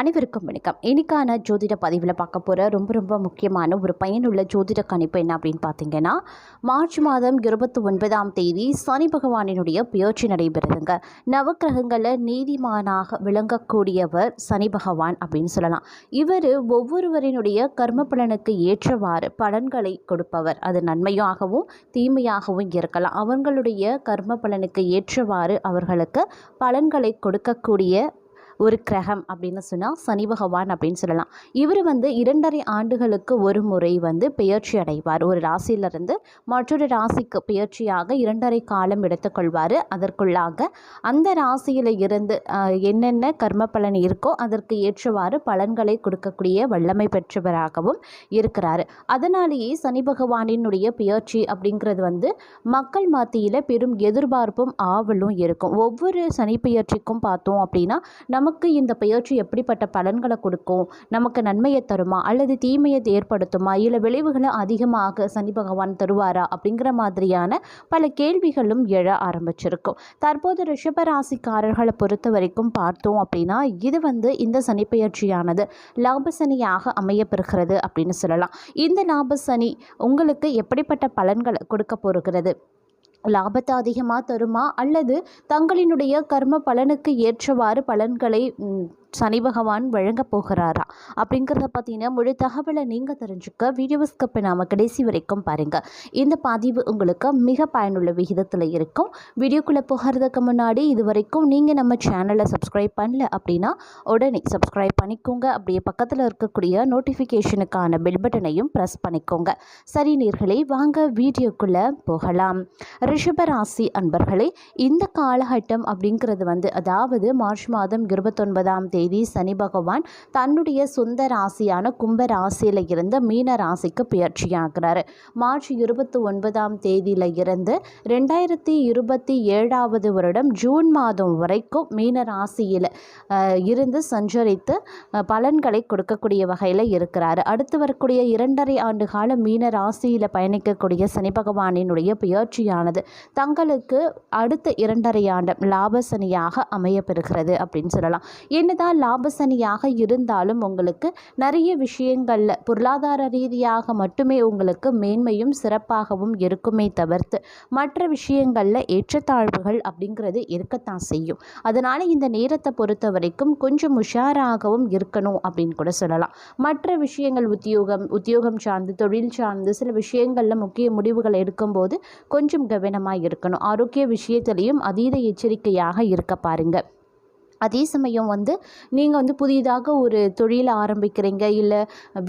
அனைவருக்கும் வணக்கம். இன்னைக்கான ஜோதிட பதிவில் பார்க்க போகிற ரொம்ப ரொம்ப முக்கியமான ஒரு பயனுள்ள ஜோதிட கணிப்பு என்ன அப்படின்னு பார்த்தீங்கன்னா மார்ச் மாதம் இருபத்தி ஒன்பதாம் தேதி சனி பகவானினுடைய பெயர்ச்சி நடைபெறுதுங்க. நவக்கிரகங்களில் நீதிமானாக விளங்கக்கூடியவர் சனி பகவான் அப்படின்னு சொல்லலாம். இவர் ஒவ்வொருவரினுடைய கர்ம பலனுக்கு ஏற்றவாறு பலன்களை கொடுப்பவர். அது நன்மையாகவும் தீமையாகவும் இருக்கலாம். அவங்களுடைய கர்ம பலனுக்கு ஏற்றவாறு அவர்களுக்கு பலன்களை கொடுக்கக்கூடிய ஒரு கிரகம் அப்படின்னு சொன்னால் சனி பகவான் அப்படின்னு சொல்லலாம். இவர் வந்து இரண்டரை ஆண்டுகளுக்கு ஒரு முறை வந்து பெயர்ச்சி அடைவார். ஒரு ராசியிலிருந்து மற்றொரு ராசிக்கு பெயர்ச்சியாக இரண்டரை காலம் எடுத்துக்கொள்வார். அதற்குள்ளாக அந்த ராசியில் இருந்து என்னென்ன கர்ம பலன் இருக்கோ அதற்கு ஏற்றவாறு பலன்களை கொடுக்கக்கூடிய வல்லமை பெற்றவராகவும் இருக்கிறார். அதனாலேயே சனி பகவானினுடைய பெயர்ச்சி அப்படிங்கிறது வந்து மக்கள் மத்தியில் பெரும் எதிர்பார்ப்பும் ஆவலும் இருக்கும். ஒவ்வொரு சனி பெயர்ச்சிக்கும் பார்த்தோம் அப்படின்னா நமக்கு நமக்கு இந்த பயிற்சி எப்படிப்பட்ட பலன்களை கொடுக்கும்? நமக்கு நன்மையை தருமா? அல்லது தீமையை ஏற்படுத்துமா? இல்லை விளைவுகளை அதிகமாக சனி பகவான் தருவாரா? அப்படிங்கிற மாதிரியான பல கேள்விகளும் எழ ஆரம்பிச்சிருக்கும். தற்போது ரிஷபராசிக்காரர்களை பொறுத்த வரைக்கும் பார்த்தோம் அப்படின்னா இது வந்து இந்த சனி லாபசனியாக அமையப்பெறுகிறது அப்படின்னு சொல்லலாம். இந்த லாபசனி உங்களுக்கு எப்படிப்பட்ட பலன்களை கொடுக்க போகிறது? லாபத்தை அதிகமாக தருமா? அல்லது தங்களினுடைய கர்ம பலனுக்கு ஏற்றவாறு பலன்களை சனி பகவான் வழங்கப் போகிறாரா? அப்படிங்கிறத பார்த்தீங்கன்னா முழு தகவலை நீங்கள் தெரிஞ்சுக்க வீடியோ ஸ்கப்பை நாம் கடைசி வரைக்கும் பாருங்கள் இந்த பதிவு உங்களுக்கு மிக பயனுள்ள விகிதத்தில் இருக்கும். வீடியோக்குள்ளே போகிறதுக்கு முன்னாடி இது வரைக்கும் நீங்கள் நம்ம சேனலை சப்ஸ்கிரைப் பண்ணல அப்படின்னா உடனே சப்ஸ்கிரைப் பண்ணிக்கோங்க. அப்படியே பக்கத்தில் இருக்கக்கூடிய நோட்டிஃபிகேஷனுக்கான பெல் பட்டனையும் ப்ரெஸ் பண்ணிக்கோங்க. சரி நேர்களே வாங்க வீடியோக்குள்ளே போகலாம். ரிஷபராசி அன்பர்களே இந்த காலகட்டம் அப்படிங்கிறது வந்து அதாவது மார்ச் மாதம் இருபத்தொன்பதாம் தேதி சனி பகவான் தன்னுடைய சொந்த ராசியான கும்ப ராசியில் இருந்து மீன ராசிக்கு பயிற்சியாகிறாரு. மார்ச் இருபத்தி ஒன்பதாம் தேதியில இருந்து ரெண்டாயிரத்தி இருபத்தி ஏழாவது வருடம் ஜூன் மாதம் வரைக்கும் மீன ராசியில் இருந்து சஞ்சரித்து பலன்களை கொடுக்கக்கூடிய வகையில் இருக்கிறார். அடுத்து வரக்கூடிய இரண்டரை ஆண்டு கால மீன ராசியில் பயணிக்கக்கூடிய சனி பகவானினுடைய பெயர்ச்சியானது தங்களுக்கு அடுத்த இரண்டரை ஆண்டு லாபசனியாக அமையப்பெறுகிறது அப்படின்னு சொல்லலாம். என்னதான் லாபசனியாக இருந்தாலும் உங்களுக்கு நிறைய விஷயங்களில் பொருளாதார ரீதியாக மட்டுமே உங்களுக்கு மேன்மையும் சிறப்பாகவும் இருக்குமே தவிர்த்து மற்ற விஷயங்களில் ஏற்றத்தாழ்வுகள் அப்படிங்கிறது இருக்கத்தான் செய்யும். அதனால் இந்த நேரத்தை பொறுத்த வரைக்கும் கொஞ்சம் உஷாராகவும் இருக்கணும் அப்படின்னு கூட சொல்லலாம். மற்ற விஷயங்கள் உத்தியோகம் உத்தியோகம் சார்ந்து தொழில் சார்ந்து சில விஷயங்களில் முக்கிய முடிவுகள் எடுக்கும்போது கொஞ்சம் கவனமாக இருக்கணும். ஆரோக்கிய விஷயத்திலையும் அதீத எச்சரிக்கையாக இருக்க பாருங்கள் அதே சமயம் வந்து நீங்கள் வந்து புதிதாக ஒரு தொழிலை ஆரம்பிக்கிறீங்க இல்லை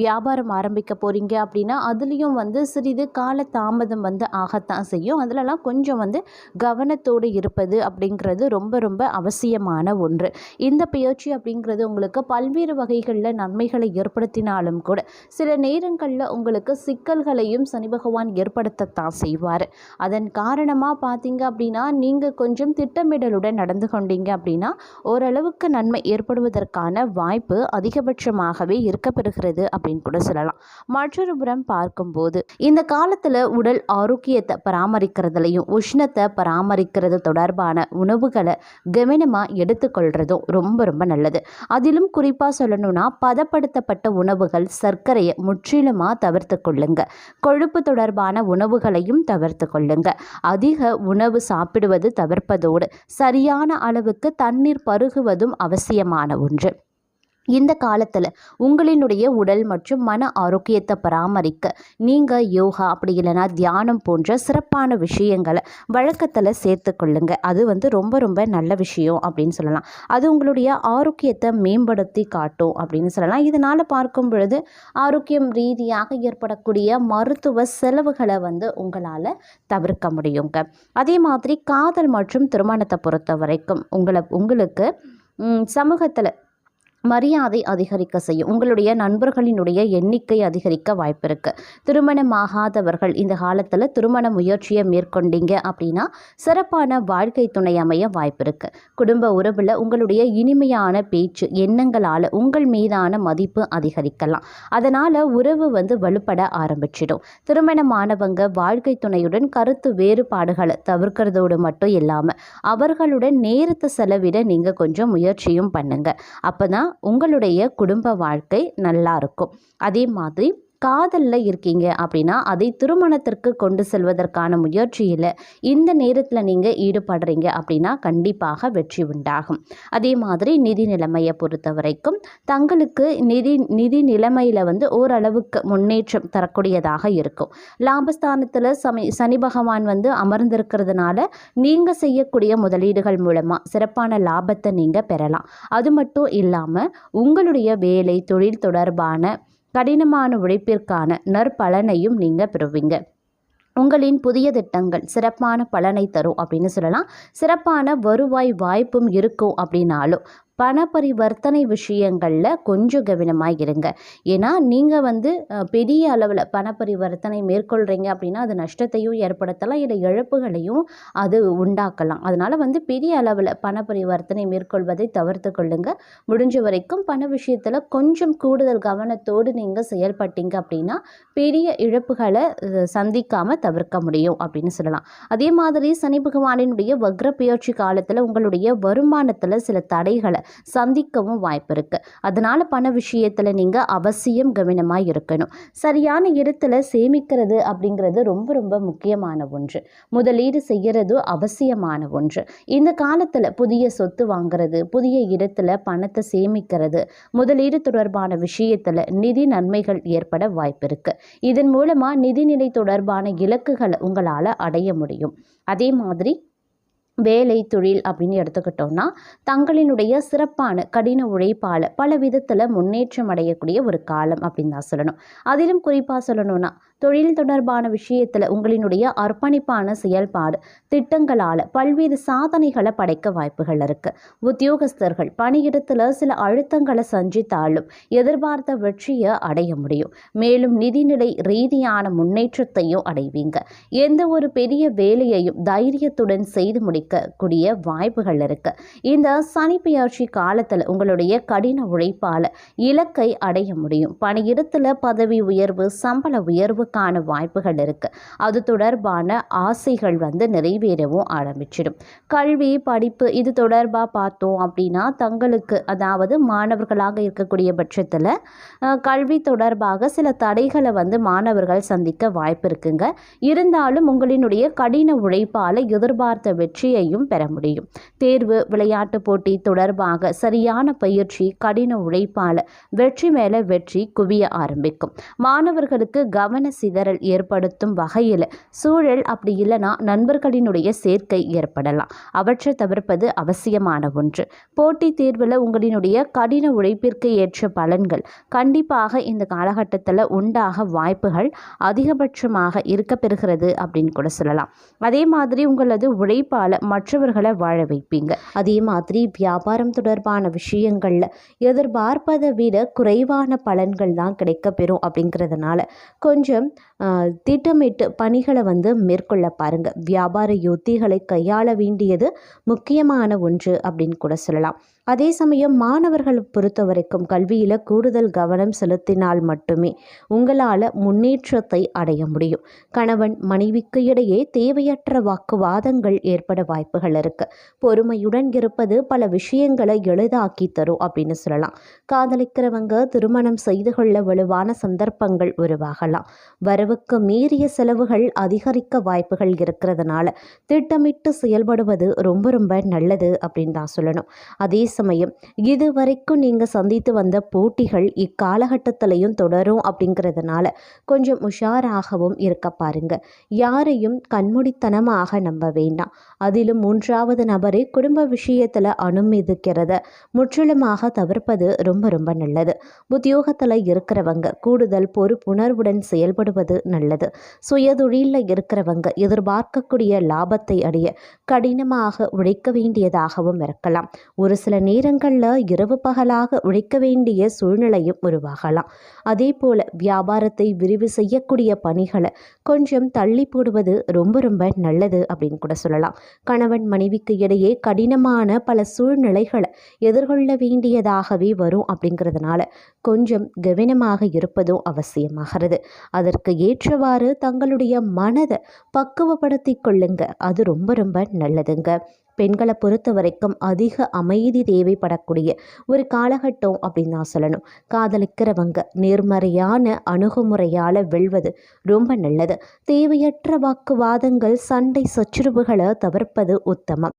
வியாபாரம் ஆரம்பிக்க போகிறீங்க அப்படின்னா அதுலேயும் வந்து சிறிது கால தாமதம் வந்து ஆகத்தான் செய்யும். அதிலலாம் கொஞ்சம் வந்து கவனத்தோடு இருப்பது அப்படிங்கிறது ரொம்ப ரொம்ப அவசியமான ஒன்று. இந்த பயிற்சி அப்படிங்கிறது உங்களுக்கு பல்வேறு வகைகளில் நன்மைகளை ஏற்படுத்தினாலும் கூட சில நேரங்களில் உங்களுக்கு சிக்கல்களையும் சனி பகவான் ஏற்படுத்தத்தான் செய்வார். அதன் காரணமாக பார்த்தீங்க அப்படின்னா நீங்கள் கொஞ்சம் திட்டமிடலுடன் நடந்து கொண்டீங்க அப்படின்னா ஓரளவுக்கு நன்மை ஏற்படுவதற்கான வாய்ப்பு அதிகபட்சமாகவே இருக்கப்பெறுகிறது அப்படின்னு கூட சொல்லலாம். மற்றொரு புறம் பார்க்கும்போது இந்த காலத்தில் உடல் ஆரோக்கியத்தை பராமரிக்கிறதுலையும் உஷ்ணத்தை பராமரிக்கிறது தொடர்பான உணவுகளை கவனமாக எடுத்துக்கொள்கிறதும் ரொம்ப ரொம்ப நல்லது. அதிலும் குறிப்பாக சொல்லணும்னா பதப்படுத்தப்பட்ட உணவுகள் சர்க்கரையை முற்றிலுமாக தவிர்த்து கொள்ளுங்க. கொழுப்பு தொடர்பான உணவுகளையும் தவிர்த்து கொள்ளுங்க. அதிக உணவு சாப்பிடுவது தவிர்ப்பதோடு சரியான அளவுக்கு தண்ணீர் பரு பழகுவதும் அவசியமான ஒன்று. இந்த காலத்தில் உங்களினுடைய உடல் மற்றும் மன ஆரோக்கியத்தை பராமரிக்க நீங்கள் யோகா அப்படி இல்லைன்னா தியானம் போன்ற சிறப்பான விஷயங்களை வழக்கத்தில் சேர்த்து கொள்ளுங்க. அது வந்து ரொம்ப ரொம்ப நல்ல விஷயம் அப்படின்னு சொல்லலாம். அது உங்களுடைய ஆரோக்கியத்தை மேம்படுத்தி காட்டும் அப்படின்னு சொல்லலாம். இதனால் பார்க்கும் பொழுது ஆரோக்கியம் ரீதியாக ஏற்படக்கூடிய மருத்துவ செலவுகளை வந்து உங்களால் தவிர்க்க முடியுங்க. அதே மாதிரி காதல் மற்றும் திருமணத்தை பொறுத்த வரைக்கும் உங்களை உங்களுக்கு சமூகத்தில் மரியாதை அதிகரிக்க செய்யும். உங்களுடைய நண்பர்களினுடைய எண்ணிக்கை அதிகரிக்க வாய்ப்பு இருக்கு திருமணமாகாதவர்கள் இந்த காலத்தில் திருமண முயற்சியை மேற்கொண்டீங்க அப்படின்னா சிறப்பான வாழ்க்கை துணை அமைய வாய்ப்பு இருக்குது குடும்ப உறவில் உங்களுடைய இனிமையான பேச்சு எண்ணங்களால் உங்கள் மீதான மதிப்பு அதிகரிக்கலாம். அதனால் உறவு வந்து வலுப்பட ஆரம்பிச்சிடும். திருமணமானவங்க வாழ்க்கை துணையுடன் கருத்து வேறுபாடுகளை தவிர்க்கிறதோடு மட்டும் இல்லாமல் அவர்களுடன் நேரத்தை செலவிட நீங்கள் கொஞ்சம் முயற்சியும் பண்ணுங்கள் அப்போ தான் உங்களுடைய குடும்ப வாழ்க்கை நல்லா இருக்கும். அதே மாதிரி காதலில் இருக்கீங்க அப்படின்னா அதை திருமணத்திற்கு கொண்டு செல்வதற்கான முயற்சியில் இந்த நேரத்தில் நீங்கள் ஈடுபடுறீங்க அப்படின்னா கண்டிப்பாக வெற்றி உண்டாகும். அதே மாதிரி நிதி நிலைமையை பொறுத்த வரைக்கும் தங்களுக்கு நிதி நிதி நிலைமையில் வந்து ஓரளவுக்கு முன்னேற்றம் தரக்கூடியதாக இருக்கும். லாபஸ்தானத்தில் சமி சனி பகவான் வந்து அமர்ந்திருக்கிறதுனால நீங்கள் செய்யக்கூடிய முதலீடுகள் மூலமாக சிறப்பான லாபத்தை நீங்கள் பெறலாம். அது மட்டும் இல்லாமல் உங்களுடைய வேலை தொழில் தொடர்பான கடினமான உழைப்பிற்கான நற்பலனையும் நீங்கள் பெறுவீங்க. உங்களின் புதிய திட்டங்கள் சிறப்பான பலனை தரும் அப்படின்னு சொல்லலாம். சிறப்பான வருவாய் வாய்ப்பும் இருக்கும் அப்படின்னாலும் பண பரிவர்த்தனை விஷயங்களில் கொஞ்சம் கவனமாக இருங்க ஏன்னா நீங்கள் வந்து பெரிய அளவில் பண பரிவர்த்தனை மேற்கொள்கிறீங்க அப்படின்னா அது நஷ்டத்தையும் ஏற்படுத்தலாம். இல்லை இழப்புகளையும் அது உண்டாக்கலாம். அதனால் வந்து பெரிய அளவில் பண பரிவர்த்தனை மேற்கொள்வதை தவிர்த்து கொள்ளுங்க. முடிஞ்ச வரைக்கும் பண விஷயத்தில் கொஞ்சம் கூடுதல் கவனத்தோடு நீங்கள் செயல்பட்டீங்க அப்படின்னா பெரிய இழப்புகளை சந்திக்காமல் தவிர்க்க முடியும் அப்படின்னு சொல்லலாம். அதே மாதிரி சனி பகவானினுடைய வக்ர பயிற்சி காலத்தில் உங்களுடைய வருமானத்தில் சில தடைகளை சந்திக்கவும் வாய்ப்பு இருக்குது அதனால் பண விஷயத்தில் நீங்கள் அவசியம் கவனமாக இருக்கணும். சரியான இடத்துல சேமிக்கிறது அப்படிங்கிறது ரொம்ப ரொம்ப முக்கியமான ஒன்று. முதலீடு செய்கிறது அவசியமான ஒன்று. இந்த காலத்தில் புதிய சொத்து வாங்குறது புதிய இடத்துல பணத்தை சேமிக்கிறது முதலீடு தொடர்பான விஷயத்தில் நிதி நன்மைகள் ஏற்பட வாய்ப்பு இருக்குது இதன் மூலமாக நிதிநிலை தொடர்பான இலக்குகளை உங்களால் அடைய முடியும். அதே மாதிரி வேலை தொழில் அப்படின்னு எடுத்துக்கிட்டோம்னா தங்களினுடைய சிறப்பான கடின உழைப்பால் பல விதத்தில் முன்னேற்றம் அடையக்கூடிய ஒரு காலம் அப்படின்னு தான் சொல்லணும். அதிலும் குறிப்பாக சொல்லணும்னா தொழில் தொடர்பான விஷயத்தில் உங்களினுடைய அர்ப்பணிப்பான செயல்பாடு திட்டங்களால் பல்வேறு சாதனைகளை படைக்க வாய்ப்புகள் இருக்குது உத்தியோகஸ்தர்கள் பணியிடத்தில் சில அழுத்தங்களை சஞ்சித்தாலும் எதிர்பார்த்த வெற்றியை அடைய முடியும். மேலும் நிதிநிலை ரீதியான முன்னேற்றத்தையும் அடைவீங்க. எந்த ஒரு பெரிய வேலையையும் தைரியத்துடன் செய்து இருக்கக்கூடிய வாய்ப்புகள் இருக்கு. இந்த சனி பெயர்ச்சி காலத்தில் உங்களுடைய கடின உழைப்பால் இலக்கை அடைய முடியும். பணியிடத்தில் பதவி உயர்வு சம்பள உயர்வுக்கான வாய்ப்புகள் இருக்கு. அது தொடர்பான ஆசைகள் வந்து நிறைவேறவும் ஆரம்பிச்சிடும். கல்வி படிப்பு இது தொடர்பாக பார்த்தோம் அப்படின்னா தங்களுக்கு அதாவது மாணவர்களாக இருக்கக்கூடிய பட்சத்தில் கல்வி தொடர்பாக சில தடைகளை வந்து மாணவர்கள் சந்திக்க வாய்ப்பு இருக்குங்க. இருந்தாலும் உங்களினுடைய கடின உழைப்பால் எதிர்பார்த்த வெற்றி வெற்றியையும் பெற முடியும். தேர்வு விளையாட்டு போட்டி தொடர்பாக சரியான பயிற்சி கடின உழைப்பால் வெற்றி மேல வெற்றி குவிய ஆரம்பிக்கும். மாணவர்களுக்கு கவன சிதறல் ஏற்படுத்தும் வகையில் சூழல் அப்படி இல்லைன்னா நண்பர்களினுடைய சேர்க்கை ஏற்படலாம். அவற்றை தவிர்ப்பது அவசியமான ஒன்று. போட்டித் தேர்வில் உங்களினுடைய கடின உழைப்பிற்கு ஏற்ற பலன்கள் கண்டிப்பாக இந்த காலகட்டத்தில் உண்டாக வாய்ப்புகள் அதிகபட்சமாக இருக்க பெறுகிறது அப்படின்னு கூட சொல்லலாம். அதே மாதிரி உங்களது உழைப்பால் மற்றவர்களை வாழ வைப்பீங்க. அதே மாதிரி வியாபாரம் தொடர்பான விஷயங்களில் எதிர்பார்ப்பதை விட குறைவான பலன்கள் தான் கிடைக்கப்பெறும் அப்படிங்கிறதுனால கொஞ்சம் திட்டமிட்டு பணிகளை வந்து மேற்கொள்ள பாருங்கள் வியாபார யுத்திகளை கையாள வேண்டியது முக்கியமான ஒன்று அப்படின்னு கூட சொல்லலாம். அதே சமயம் மாணவர்களை பொறுத்த வரைக்கும் கல்வியில் கூடுதல் கவனம் செலுத்தினால் மட்டுமே உங்களால் முன்னேற்றத்தை அடைய முடியும். கணவன் மனைவிக்கு இடையே தேவையற்ற வாக்குவாதங்கள் ஏற்பட வாய்ப்புகள் இருக்கு. பொறுமையுடன் இருப்பது பல விஷயங்களை எளிதாக்கி தரும் அப்படின்னு சொல்லலாம். காதலிக்கிறவங்க திருமணம் செய்து கொள்ள வலுவான சந்தர்ப்பங்கள் உருவாகலாம். வரவுக்கு மீறிய செலவுகள் அதிகரிக்க வாய்ப்புகள் இருக்கிறதுனால திட்டமிட்டு செயல்படுவது ரொம்ப ரொம்ப நல்லது அப்படின்னு தான் சொல்லணும். அதே சமயம். இது வரைக்கும் நீங்கள் சந்தித்து வந்த போட்டிகள் இக்காலகட்டத்திலையும் தொடரும் அப்படிங்கிறதுனால கொஞ்சம் உஷாராகவும் இருக்க பாருங்க. யாரையும் கண்மூடித்தனமாக நம்ப வேண்டாம். அதிலும் மூன்றாவது நபரை குடும்ப விஷயத்தில் அனுமதிக்கிறத முற்றிலுமாக தவிர்ப்பது ரொம்ப ரொம்ப நல்லது. உத்தியோகத்தில் இருக்கிறவங்க கூடுதல் பொறுப்புணர்வுடன் செயல்படுவது நல்லது. சுயதொழிலில் இருக்கிறவங்க எதிர்பார்க்கக்கூடிய லாபத்தை அடைய கடினமாக உழைக்க வேண்டியதாகவும் இருக்கலாம். ஒரு சில நேரங்களில் இரவு பகலாக உழைக்க வேண்டிய சூழ்நிலையும் உருவாகலாம். அதே போல் வியாபாரத்தை விரிவு செய்யக்கூடிய பணிகளை கொஞ்சம் தள்ளி போடுவது ரொம்ப ரொம்ப நல்லது அப்படின்னு கூட சொல்லலாம். கணவன் மனைவிக்கு இடையே கடினமான பல சூழ்நிலைகளை எதிர்கொள்ள வேண்டியதாகவே வரும் அப்படிங்கிறதுனால கொஞ்சம் கவனமாக இருப்பதும் அவசியமாகிறது. அதற்கு ஏற்றவாறு தங்களுடைய மனதை பக்குவப்படுத்தி கொள்ளுங்க. அது ரொம்ப ரொம்ப நல்லதுங்க. பெண்களை பொறுத்த வரைக்கும் அதிக அமைதி தேவைப்படக்கூடிய ஒரு காலகட்டம் அப்படின்னு தான் சொல்லணும். காதலிக்கிறவங்க நேர்மறையான அணுகுமுறையால் வெல்வது ரொம்ப நல்லது. தேவையற்ற வாக்குவாதங்கள் சண்டை சச்சுரவுகளை தவிர்ப்பது உத்தமம்.